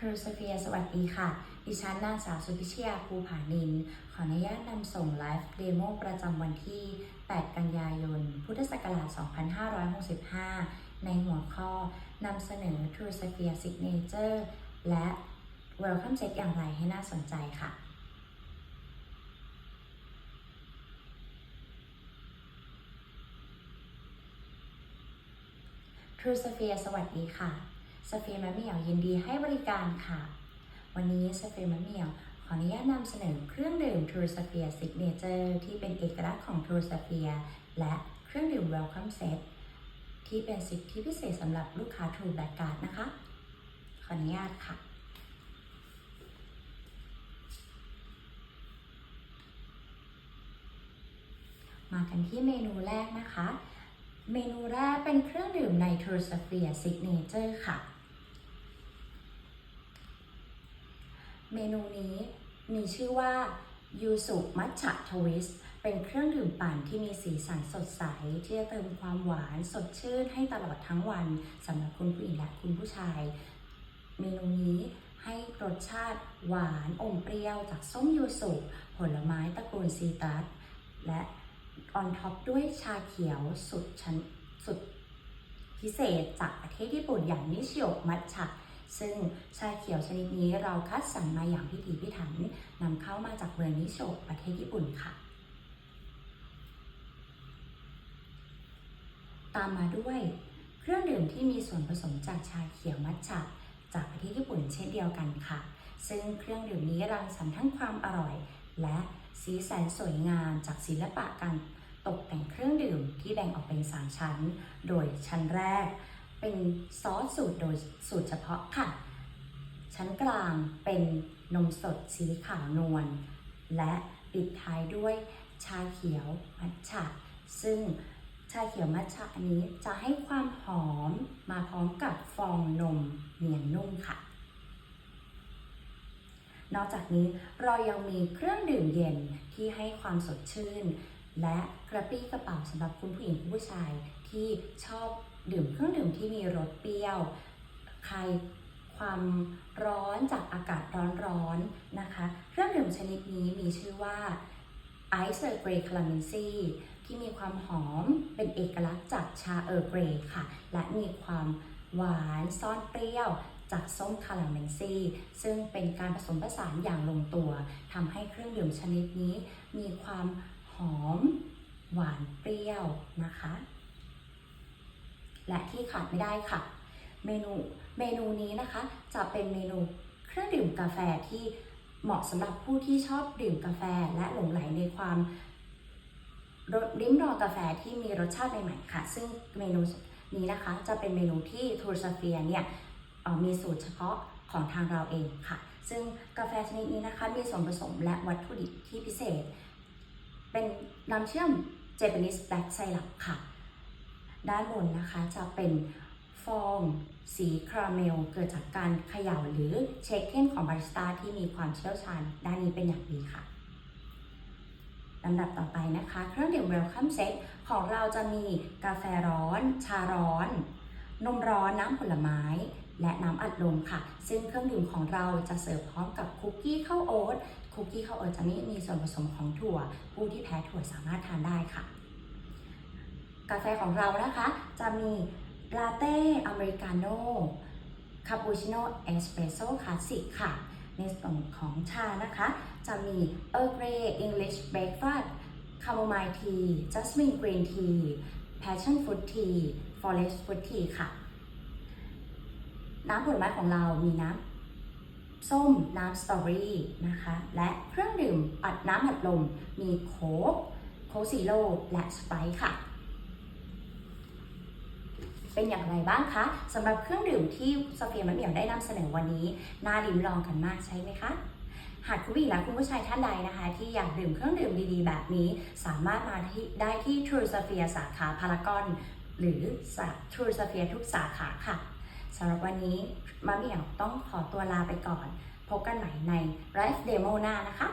ครูสเฟียสวัสดีค่ะ ดิฉันนางสาวสุพิชยาภูผานิน ขออนุญาตนำส่งไลฟ์เดโมประจำวันที่ 8 กันยายน พุทธศักราช 2565 ในหัวข้อนำเสนอ True Sphere Signature และ Welcome Check อย่างไรให้น่าสนใจค่ะ True Sphere สวัสดีค่ะ สเฟียร์มะเหมี่ยวยินดีให้บริการค่ะ วันนี้สเฟียร์มะเหมี่ยวขออนุญาตนำเสนอเครื่องดื่ม True Sphere Signature ที่เป็นเอกลักษณ์ของ True Sphere และเครื่องดื่ม Welcome Set ที่เป็นสิทธิพิเศษสำหรับลูกค้า True Black Card นะคะ ขออนุญาตค่ะ มากันที่เมนูแรกนะคะ เมนูแรกเป็นเครื่องดื่มใน t r u s p h e r e Signature ค่ะ เมนูนี้มีชื่อว่ายูสุมัทฉะทวิสเป็นเครื่องดื่มปั่นที่มีสีสันสดใส ที่จะเติมความหวานสดชื่นให้ตลอดทั้งวันสำหรับคุณผู้หญิงและคุณผู้ชาย เมนูนี้ให้รสชาติหวานอมเปรี้ยวจากส้มยูสุผลไม้ตระกูลซีตรัสและออนท็อปด้วยชาเขียวสุดชั้นสุดพิเศษจากประเทศญี่ปุ่นอย่างนิชิโอมัทฉะ ซึ่งชาเขียวชนิดนี้เราคัดสรรมาอย่างพิถีพิถันนำเข้ามาจากเมืองนิโชิโอประเทศญี่ปุ่นค่ะ ตามมาด้วยเครื่องดื่มที่มีส่วนผสมจากชาเขียวมัทฉะจากประเทศญี่ปุ่นเช่นเดียวกันค่ะ ซึ่งเครื่องดื่มนี้รังสรรค์ทั้งความอร่อย และสีสันสวยงามจากศิลปะการตกแต่งเครื่องดื่มที่แบ่งออกเป็น 3 ชั้น โดยชั้นแรก เป็นซอสสูตรโดยสูตรเฉพาะค่ะ ชั้นกลางเป็นนมสดสีขาวนวลและปิดท้ายด้วยชาเขียวมัทฉะ ซึ่งชาเขียวมัทฉะอันนี้จะให้ความหอมมาพร้อมกับฟองนมเนียนนุ่มค่ะ นอกจากนี้เรายังมีเครื่องดื่มเย็นที่ให้ความสดชื่น และกระปี้กระเป๋าสำหรับคุณผู้หญิงผู้ชายที่ชอบ ดื่มเครื่องดื่มที่มีรสเปรี้ยวคลายความร้อนจากอากาศร้อนๆนะคะ เครื่องดื่มชนิดนี้มีชื่อว่า Ice Earl Grey Clemency ที่มีความหอมเป็นเอกลักษณ์จากชาเออร์เกรย์ค่ะ และมีความหวานซ่อนเปรี้ยวจากส้มคาราเมนซีซึ่งเป็นการผสมผสานอย่างลงตัวทำให้เครื่องดื่มชนิดนี้ มีความหอม หวานเปรี้ยวนะคะ และที่ขาดไม่ได้ค่ะ เมนูเมนูนี้นะคะ จะเป็นเมนูเครื่องดื่มกาแฟที่เหมาะสำหรับผู้ที่ชอบดื่มกาแฟและหลงไหลในความรสลิ้มรอกาแฟที่มีรสชาติใหม่ๆค่ะ ซึ่งเมนูนี้นะคะจะเป็นเมนูที่ทูร์ซเฟียเนี่ยออมีสูตรเฉพาะของทางเราเองค่ะ ซึ่งกาแฟชนิดนี้นะคะมีส่วนผสมและวัตถุดิบที่พิเศษ เป็นน้ำเชื่อม Japanese Black Syrup ค่ะ ด้านบนนะคะจะเป็นฟองสีคาราเมล เกิดจากการเขย่าหรือเช็คเค้นของบาริสต้าที่มีความเชี่ยวชาญด้านนี้เป็นอย่างดีค่ะลำดับต่อไปนะคะ เครื่องดื่ม Welcome Set ของเราจะมีกาแฟร้อน ชาร้อน นมร้อนน้ำผลไม้ และน้ำอัดลมค่ะ ซึ่งเครื่องดื่มของเราจะเสิร์ฟพร้อมกับคุกกี้ข้าวโอ๊ตคุกกี้ข้าวโอ๊ตจะนี่มีส่วนผสมของถั่ว ผู้ที่แพ้ถั่วสามารถทานได้ค่ะ กาแฟของเรานะคะ จะมีลาเต้อเมริกาโน่คาปูชิโน่เอสเปรสโซ่คลาสสิกค่ะ ในส่วนของชานะคะ จะมีเออร์เกรย์อังกฤษเบรกฟาสต์คาโมไมล์ทีจัสมินกรีนทีแพชชั่นฟรุตทีฟอเรสต์ฟรุตทีค่ะ น้ำผลไม้ของเรามีน้ำส้มน้ำสตรอเบอรี่นะคะ และเครื่องดื่มอัดน้ำอัดลมมีโค้กโค้กซีโร่และสไปร์ค่ะ เป็นอย่างไรบ้างคะสำหรับเครื่องดื่มที่โซเฟียมะเหมี่ยวได้นำเสนอวันนี้น่าลิ้มลองกันมากใช่ไหมคะหากคุณผู้หญิงและคุณผู้ชายท่านใดนะคะ ที่อยากดื่มเครื่องดื่มดีๆ แบบนี้ สามารถมาที่ได้ที่ True Sphere สาขาพารากอนหรือ True Sphere ทุกสาขาค่ะสำหรับวันนี้มะเหมี่ยวต้องขอตัวลาไปก่อน พบกันใหม่ในไลฟ์เดโมหน้านะคะ